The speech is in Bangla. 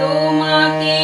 তোমাকে